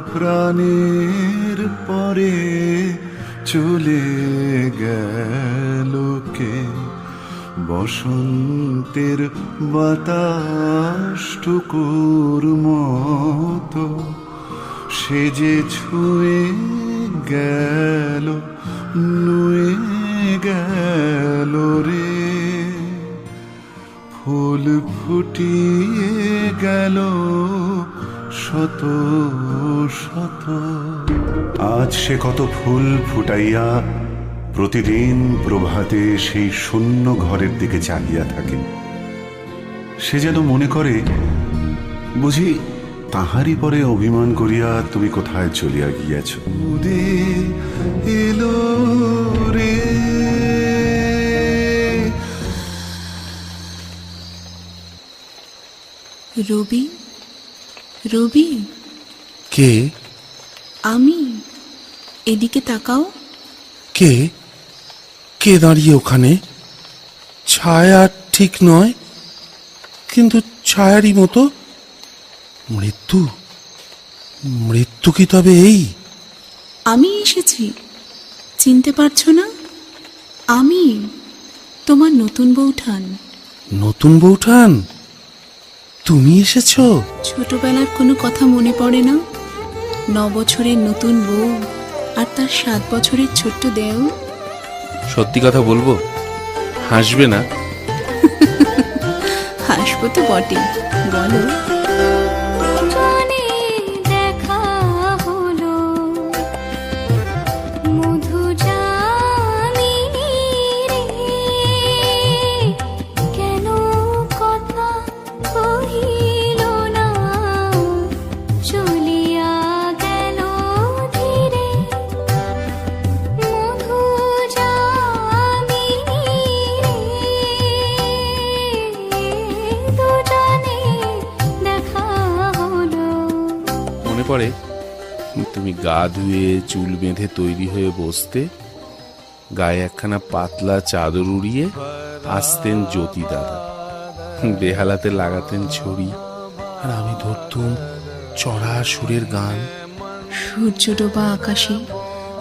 প্রাণের পরে চলে গেল কে? বসন্তের বাতাস টুকুর মতো সে যে ছুঁয়ে গেল, নুয়ে গেল রে। ফুল ফুটিয়ে গেল শত শত। আজ সে কত ফুল ফুটাইয়া প্রতিদিন প্রভাতে সেই শূন্য ঘরের দিকে চাহিয়া থাকে। সে যেন মনে করে বুঝি তাহারই পরে অভিমান করিয়া তুমি কোথায় চলিয়া গিয়াছ। উদে এলো রে। রবি রবি? কে? আমি? এদিকে তাকাও। কে? কে দাঁড়িয়ে ওখানে? ছায়া ঠিক নয় কিন্তু ছায়ারই মতো। মৃত্যু? মৃত্যু কি তবে এই? আমি এসেছি। চিনতে পারছ না? আমি তোমার নতুন বউঠান নতুন বউঠান তুমি এসেছ? ছোটবেলার কোনো কথা মনে পড়ে না? ন বছরের নতুন বউ আর তার সাত বছরের ছোট্ট দেও? সত্যি কথা বলব হাসবে না? হাসবো তো বটে বলো। তুমি গা ধুয়ে চুল বেঁধে তৈরি হয়ে বসতে গায়ে একখানা পাতলা চাদর উড়িয়ে আসতেন জ্যোতি দাদা। বেহালাতে লাগাতেন ছড়ি। আর আমি ধরতুম চড়া সুরের গান। সূর্য ডোবা আকাশে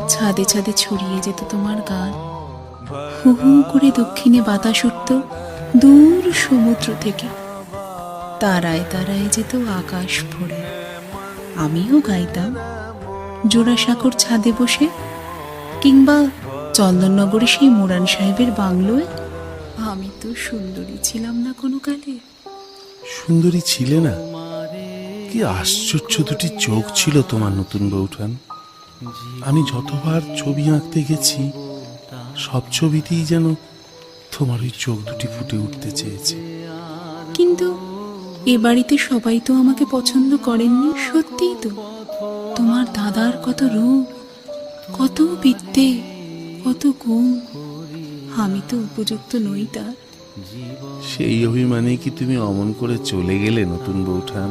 ছাদে ছাদে ছড়িয়ে যেত তোমার গান। হু হু করে দক্ষিণে বাতাস উঠত দূর সমুদ্র থেকে। তারায় তারায় যেত আকাশ ভরে। আমিও গাইতাম জোড়াসাঁকোর ছাদে বসে কিংবা চন্দননগরে সেই মোরান সাহেবের বাংলোয়? আমি তো সুন্দরী ছিলাম না কোনো কালে। সুন্দরী ছিলে না? কি আশ্চর্য দুটি চোখ ছিল তোমার নতুন বউঠান আমি যতবার ছবি আঁকতে গেছি সব ছবিতেই যেন তোমার ওই চোখ দুটি ফুটে উঠতে চেয়েছে। কিন্তু এ বাড়িতে সবাই তো আমাকে পছন্দ করেননি সত্যিই তো। তোমার দাদার কত রূপ কত বিদ্যে কত গুণ। আমি তো উপযুক্ত নই তার। সেই অভিমানে কি তুমি অমন করে চলে গেলে নতুন বউঠান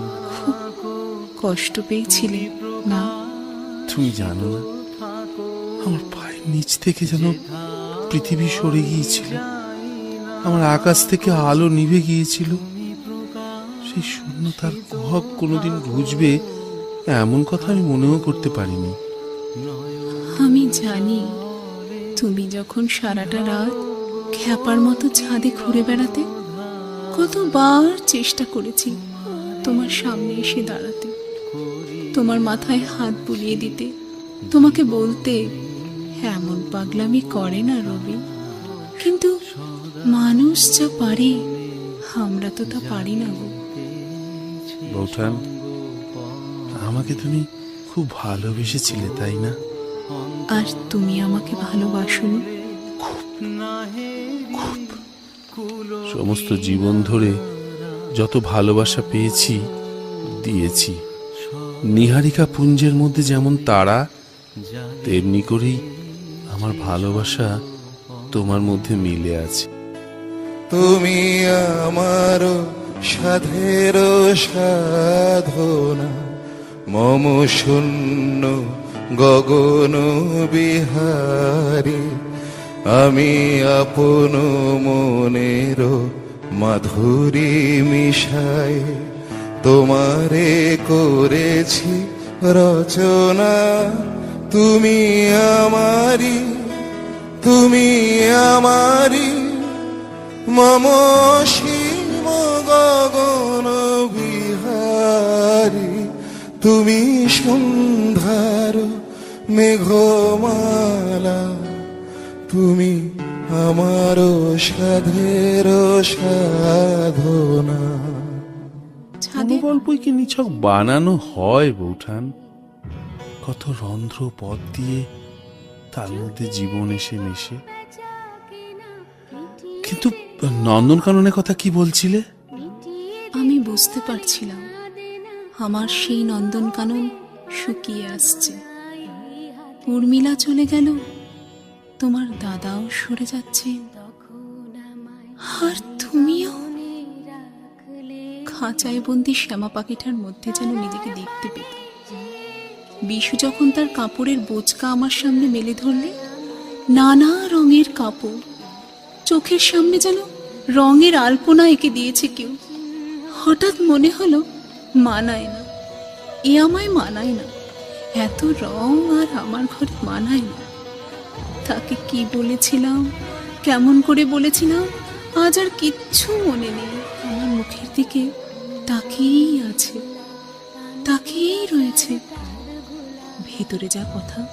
কষ্ট পেয়েছিলে না তুমি জানো না আমার পায়ের নিচ থেকে যেন পৃথিবী সরে গিয়েছিল। আমার আকাশ থেকে আলো নিভে গিয়েছিল। সেই শূন্যতার কুহক কোনোদিন ঘুচবে এমন কথা আমি মনেও করতে পারিনি। আমি জানি, তুমি যখন সারাটা রাত খ্যাপার মতো ছাদে ঘুরে বেড়াতে কতবার চেষ্টা করেছি তোমার সামনে এসে দাঁড়াতে। তোমার মাথায় হাত বুলিয়ে দিতে, তোমাকে বলতে, এমন পাগলামি করে না রবি। কিন্তু মানুষ যা পারে, আমরা তো তা পারি না গো। বৌঠান আমাকে তুমি খুব ভালোবেসেছিলে তাই না? আর তুমি আমাকে ভালোবাসনি সমস্ত জীবন ধরে যত ভালোবাসা পেয়েছি দিয়েছি। নিহারিকা পুঞ্জের মধ্যে যেমন তারা তেমনি করেই আমার ভালোবাসা তোমার মধ্যে মিলে আছে। তুমি আমার সাধের সাধনা, মম শূন্য গগন বিহারী, আমি আপন মনের মাধুরী মিশাই, তোমারে করেছি রচনা, তুমি আমারি তুমি আমারি মম তুমি সন্ধ্যার মেঘমালা তুমি আমার সাধের সাধনা। কোনো ছাদে গল্পই কি নিছক? বানানো হয় বৌঠান। কত রন্ধ্র পথ দিয়ে তার মধ্যে জীবন এসে মেশে। কিন্তু নন্দনকাননের কথা কি বলছিলে? আমি বুঝতে পারছিলাম। আমার সেই নন্দনকানন শুকিয়ে আসছে। উর্মিলা চলে গেল। তোমার দাদাও সরে যাচ্ছে। আর তুমিও? খাঁচায় বন্দি শ্যামা পাখিটার মধ্যে যেন নিজেকে দেখতে পেত বিশু যখন তার কাপড়ের বোচকা আমার সামনে মেলে ধরলে, নানা রঙের কাপড়। চোখের সামনে যেন রঙের আলপনা এঁকে দিয়েছে কেউ। হঠাৎ মনে হলো মানায় না। এ আমায় মানায় না। এত রং আর আমার ঘরে মানায় না। তাকে কি বলেছিলাম? কেমন করে বলেছিলাম? আজ আর কিচ্ছু মনে নেই। আমার মুখের দিকে তাকিয়েই আছে। তাকিয়েই রয়েছে। ভেতরে যা কথা,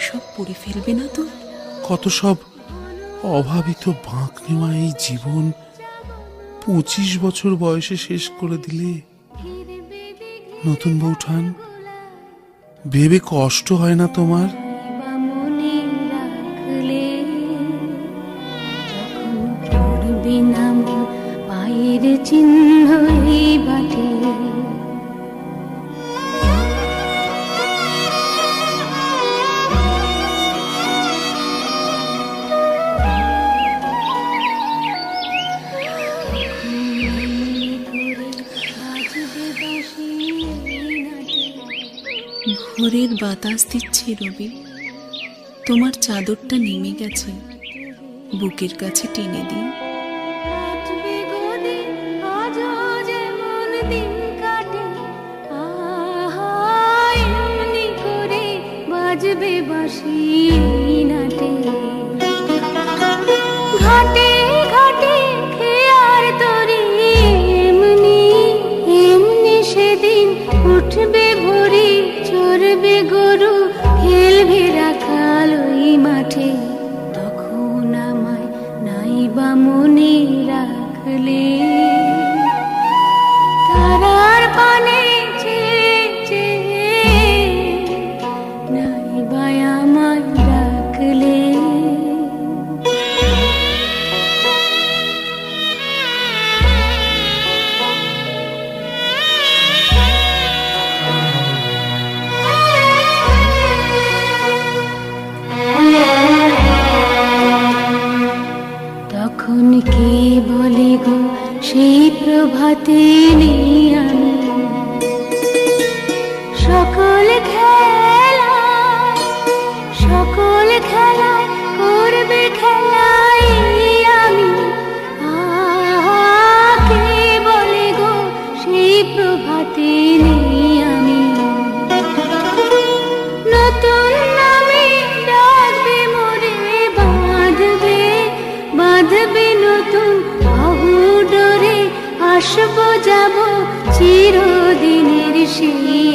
সব পড়ে ফেলবে না তো? কত সব অভাবিত বাঁক নেওয়া এই জীবন পঁচিশ বছর বয়সে শেষ করে দিলে নতুন বৌঠান ভেবে কষ্ট হয় না তোমার? বাতাস দিচ্ছে রবি। তোমার চাদরটা নেমে গেছে। বুকের কাছে টেনে দিন বাজবে বাসি নাটে। প্রভাতে ভাসব যাব চিরদিনের সেই